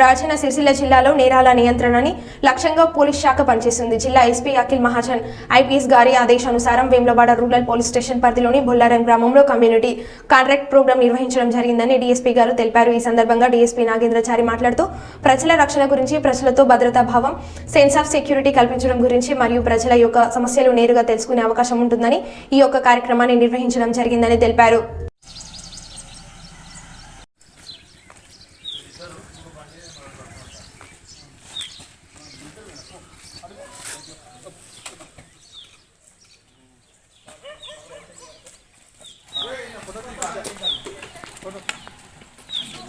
రాజన్న సిరిసిల్ల జిల్లాలో నేరాల నియంత్రణని లక్ష్యంగా పోలీస్ శాఖ పనిచేస్తుంది. జిల్లా ఎస్పీ అఖిల్ మహాజన్ ఐపీఎస్ గారి ఆదేశానుసారం వేములవాడ రూరల్ పోలీస్ స్టేషన్ పరిధిలోని బొల్లారం గ్రామంలో కమ్యూనిటీ కాంట్రాక్ట్ ప్రోగ్రాం నిర్వహించడం జరిగిందని డీఎస్పీ గారు తెలిపారు. ఈ సందర్భంగా డీఎస్పీ నాగేంద్రచారి మాట్లాడుతూ ప్రజల రక్షణ గురించి ప్రజలతో భద్రతా భావం సెన్స్ ఆఫ్ సెక్యూరిటీ కల్పించడం గురించి మరియు ప్రజల యొక్క సమస్యలు నేరుగా తెలుసుకునే అవకాశం ఉంటుందని ఈ యొక్క కార్యక్రమాన్ని నిర్వహించడం జరిగిందని తెలిపారు.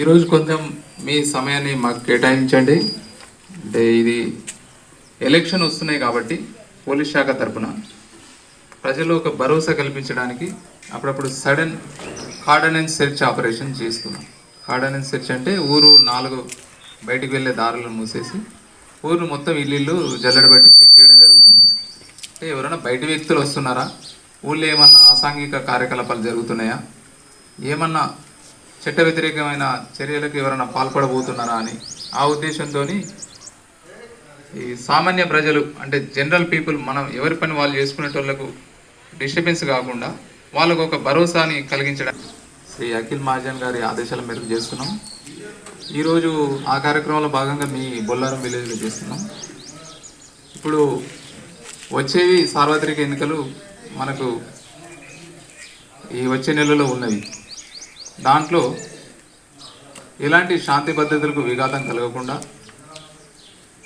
ఈరోజు కొంచెం మీ సమయాన్ని మాకు కేటాయించండి. అంటే ఇది ఎలక్షన్ వస్తున్నాయి కాబట్టి పోలీస్ శాఖ తరఫున ప్రజలు ఒక భరోసా కల్పించడానికి అప్పుడప్పుడు సడన్ కార్డనెన్స్ సెర్చ్ ఆపరేషన్ చేస్తున్నాం. కార్డనెన్స్ సెర్చ్ అంటే ఊరు నాలుగు బయటికి వెళ్ళే దారులను మూసేసి ఊరు మొత్తం ఇల్లు జల్లెడ బట్టి చెక్ చేయడం జరుగుతుంది. అంటే ఎవరైనా బయట వ్యక్తులు వస్తున్నారా? ఊళ్ళో ఏమన్నా అసాంఘిక కార్యకలాపాలు జరుగుతున్నాయా? ఏమన్నా చట్ట వ్యతిరేకమైన చర్యలకు ఎవరైనా పాల్పడబోతున్నారా అని ఆ ఉద్దేశంతో ఈ సామాన్య ప్రజలు అంటే జనరల్ పీపుల్ మనం ఎవరి పని వాళ్ళు చేసుకునేటోళ్ళకు డిస్టర్బెన్స్ కాకుండా వాళ్ళకు ఒక భరోసాని కలిగించడం శ్రీ అఖిల్ మహాజన్ గారి ఆదేశాల మేరకు చేస్తున్నాం ఈరోజు ఆ కార్యక్రమంలో భాగంగా మీ బొల్లారం విలేజ్లో చేస్తున్నాం. ఇప్పుడు వచ్చేవి సార్వత్రిక ఎన్నికలు మనకు ఈ వచ్చే నెలలో ఉన్నవి. దాంట్లో ఎలాంటి శాంతి భద్రతలకు విఘాతం కలగకుండా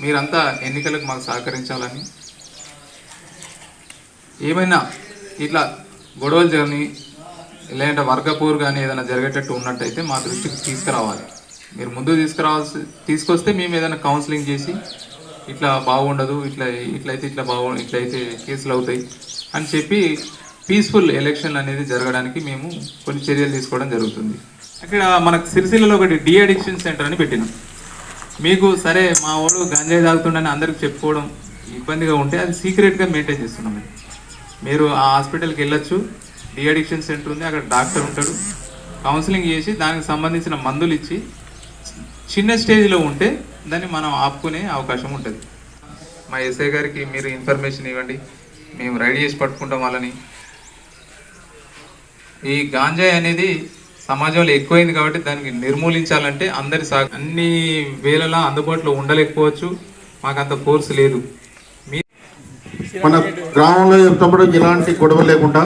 మీరంతా ఎన్నికలకు మాకు సహకరించాలని. ఏమైనా ఇట్లా గొడవలు జరిగి లేదంటే వర్గపూర్ కానీ ఏదైనా జరిగేటట్టు ఉన్నట్టయితే మా దృష్టికి తీసుకురావాలి. మీరు ముందు తీసుకురావాల్సి తీసుకొస్తే మేము ఏదైనా కౌన్సిలింగ్ చేసి ఇట్లా బాగుండదు ఇట్లా ఇట్లయితే ఇట్లా బాగు ఇట్లయితే కేసులు అవుతాయి అని చెప్పి పీస్ఫుల్ ఎలక్షన్ అనేది జరగడానికి మేము కొన్ని చర్యలు తీసుకోవడం జరుగుతుంది. అక్కడ మనకు సిరిసిల్లలో ఒకటి డి అడిక్షన్ సెంటర్ అని పెట్టినాం. మీకు సరే మా వాడు గంజాయి తాగుతుండని అందరికి చెప్పుకోవడం ఇబ్బందిగా ఉంటే అది సీక్రెట్గా మెయింటైన్ చేస్తున్నాం మేము. మీరు ఆ హాస్పిటల్కి వెళ్ళొచ్చు. డి అడిక్షన్ సెంటర్ ఉంది అక్కడ డాక్టర్ ఉంటాడు. కౌన్సిలింగ్ చేసి దానికి సంబంధించిన మందులు ఇచ్చి చిన్న స్టేజ్లో ఉంటే దాన్ని మనం ఆపుకునే అవకాశం ఉంటుంది. మా ఎస్ఐ గారికి మీరు ఇన్ఫర్మేషన్ ఇవ్వండి మేము రెడీ చేసి పట్టుకుంటాం వాళ్ళని. ఈ గాంజాయి అనేది సమాజంలో ఎక్కువైంది కాబట్టి దానికి నిర్మూలించాలంటే అందరి సా అన్ని వేళలా అందుబాటులో ఉండలేకపోవచ్చు. మాకు అంత ఫోర్స్ లేదు. మీ మన గ్రామంలో చెప్తున్నప్పుడు ఎలాంటి గొడవ లేకుండా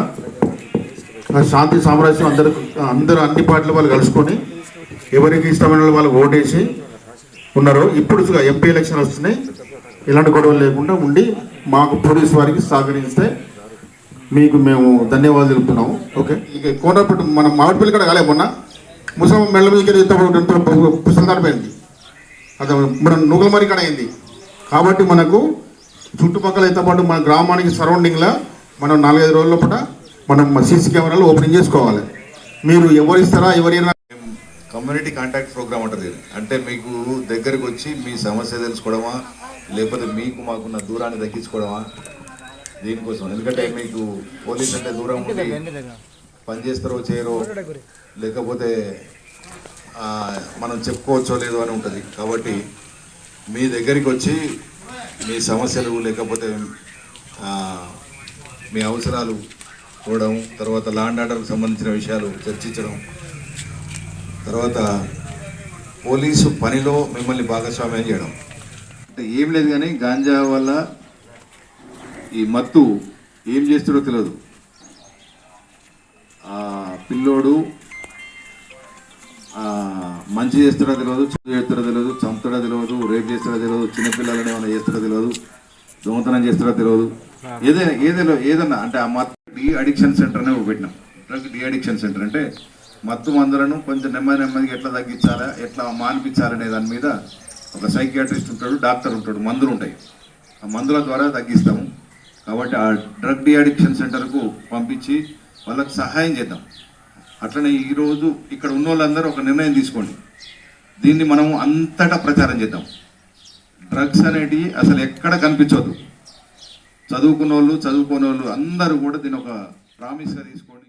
శాంతి సామరస్యం అందరు అందరూ అన్ని పార్టీలు వాళ్ళు కలుసుకొని ఎవరికి ఇష్టమైన వాళ్ళు ఓటేసి ఉన్నారు. ఇప్పుడు ఎంపీ ఎలక్షన్ వస్తున్నాయి. ఎలాంటి గొడవలు లేకుండా ఉండి మాకు పోలీస్ వారికి సహకరిస్తే మీకు మేము ధన్యవాదాలు తెలుపుతున్నాము ఓకే? ఇక కోటపట్టు మన మామిడిపల్లి కూడా కాలే మొన్న. ముసలం మెల్ల మీదకి పుస్తకం కనిపోయింది అది మన నూగలమరి కాడ అయింది. కాబట్టి మనకు చుట్టుపక్కల అయితే పాటు మన గ్రామానికి సరౌండింగ్లో మనం నాలుగైదు రోజుల పూట మనం సీసీ కెమెరాలు ఓపెనింగ్ చేసుకోవాలి. మీరు ఎవరిస్తారా ఎవరైనా కమ్యూనిటీ కాంటాక్ట్ ప్రోగ్రామ్ అంటారు అంటే మీకు దగ్గరికి వచ్చి మీ సమస్య తెలుసుకోవడమా? లేకపోతే మీకు మాకున్న దూరాన్ని తగ్గించుకోవడమా? దీనికోసం. ఎందుకంటే మీకు పోలీస్ అంటే దూరం ఉండి పని చేస్తారో చేయరో లేకపోతే మనం చెప్పుకోవచ్చో లేదో అని ఉంటుంది. కాబట్టి మీ దగ్గరికి వచ్చి మీ సమస్యలు లేకపోతే మీ అవసరాలు చూడడం తర్వాత లాండ్ ఆర్డర్కి సంబంధించిన విషయాలు చర్చించడం తర్వాత పోలీసు పనిలో మిమ్మల్ని భాగస్వామ్యం చేయడం. అంటే ఏం లేదు కానీ గాంజా వల్ల ఈ మత్తు ఏం చేస్తాడో తెలియదు. ఆ పిల్లోడు ఆ, మంచి చేస్తాడో తెలియదు చెడు చేస్తాడో తెలియదు చంపుతాడో తెలియదు రేప్ చేస్తాడో తెలియదు చిన్నపిల్లలని ఏమైనా చేస్తాడో తెలియదు దొంగతనం చేస్తాడో తెలియదు. ఏదైనా ఏదైనా ఏదన్నా అంటే ఆ మత్తు డి అడిక్షన్ సెంటర్ అనే పెట్టినాం. డ్రగ్ డి అడిక్షన్ సెంటర్ అంటే మత్తు మందులను కొంచెం నెమ్మది నెమ్మదిగా ఎట్లా తగ్గించాలా ఎట్లా మానిపించాలనే దాని మీద ఒక సైకియాట్రిస్ట్ ఉంటాడు డాక్టర్ ఉంటాడు మందులు ఉంటాయి. ఆ మందుల ద్వారా తగ్గిస్తాము. కాబట్టి ఆ డ్రగ్ డి అడిక్షన్ సెంటర్కు పంపించి వాళ్ళకి సహాయం చేద్దాం. అట్లనే ఈరోజు ఇక్కడ ఉన్న వాళ్ళందరూ ఒక నిర్ణయం తీసుకోండి. దీన్ని మనం అంతటా ప్రచారం చేద్దాం. డ్రగ్స్ అనేటివి అసలు ఎక్కడ కనిపించవద్దు చదువుకున్న వాళ్ళు చదువుకోని వాళ్ళు అందరూ కూడా దీని ఒక ప్రామిస్గా తీసుకోండి